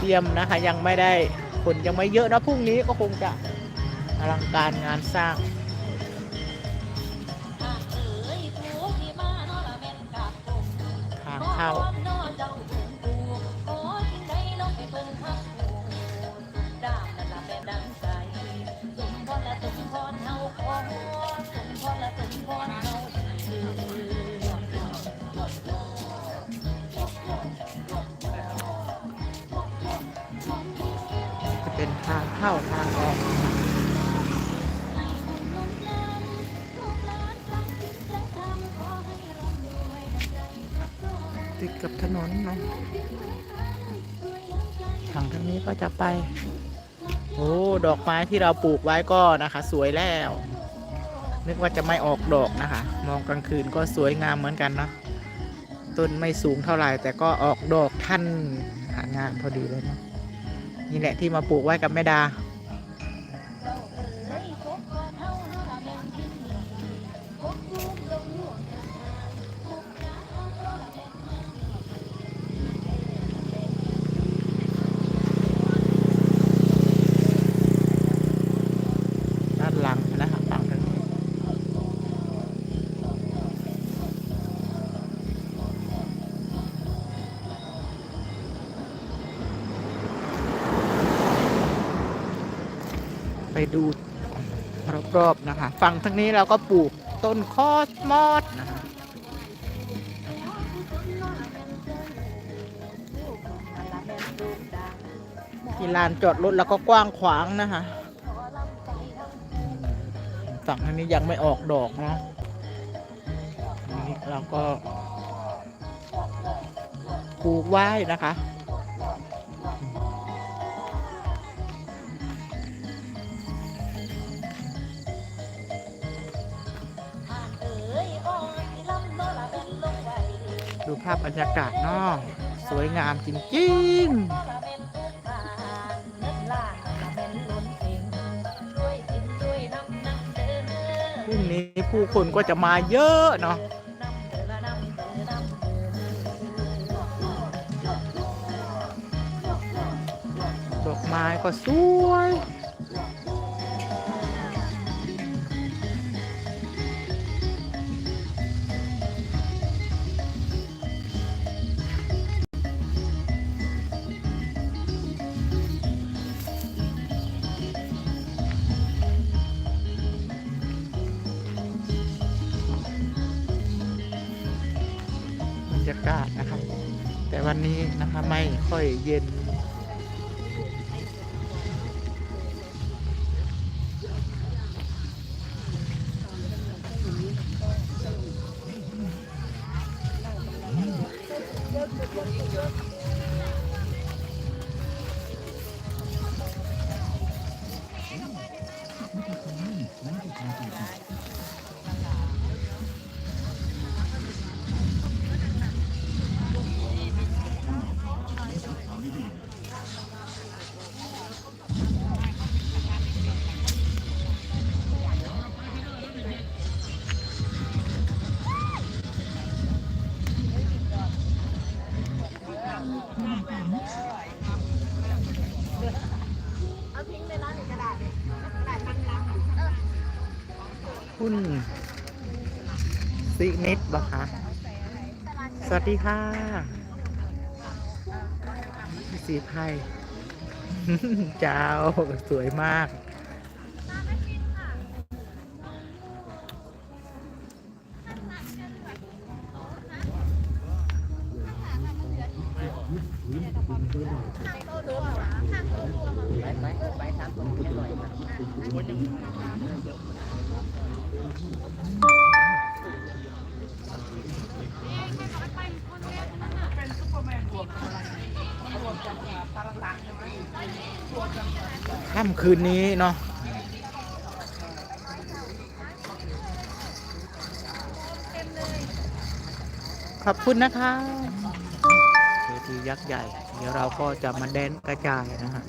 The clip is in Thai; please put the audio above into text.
เตรียมนะคะยังไม่ได้คนยังไม่เยอะนะพรุ่งนี้ก็คงจะอลังการงานสร้างทางเข้า เป็นทางเข้าทางออกติดกับถนนเนาะทางทางนี้ก็จะไป โอ้ ดอกไม้ที่เราปลูกไว้ก็นะคะ สวยแล้ว นึกว่าจะไม่ออกดอกนะคะ มองกลางคืนก็สวยงามเหมือนกันเนาะ ต้นไม่สูงเท่าไหร่แต่ก็ออกดอกทันหางานพอดีเลยเนาะ นี่แหละที่มาปลูกไว้กับแม่ดา ดูรอบๆนะคะ ฝั่งทางนี้เราก็ปลูกต้นคอสมอสนะคะที่ลานจอดรถแล้วก็กว้างขวางนะคะ ฝั่งทางนี้ยังไม่ออกดอกเนาะนนี้เราก็ปลูกไว้นะคะ ภาพบรรยากาศเนาะสวยงามจริงๆพรุ่งนี้ผู้คนก็จะมาเยอะเนาะดอกไม้ก็สวย ยากาศนะครับ แต่วันนี้นะคะไม่ค่อยเย็น คุณสินิดบะคะสวัสดีค่ะสีไพยเจ้า สวยมาก ค่ำคืนนี้เนาะขอบคุณนะคะเวทียักษ์ใหญ่ เดี๋ยวเราก็จะมาแดนกระจายนะฮะ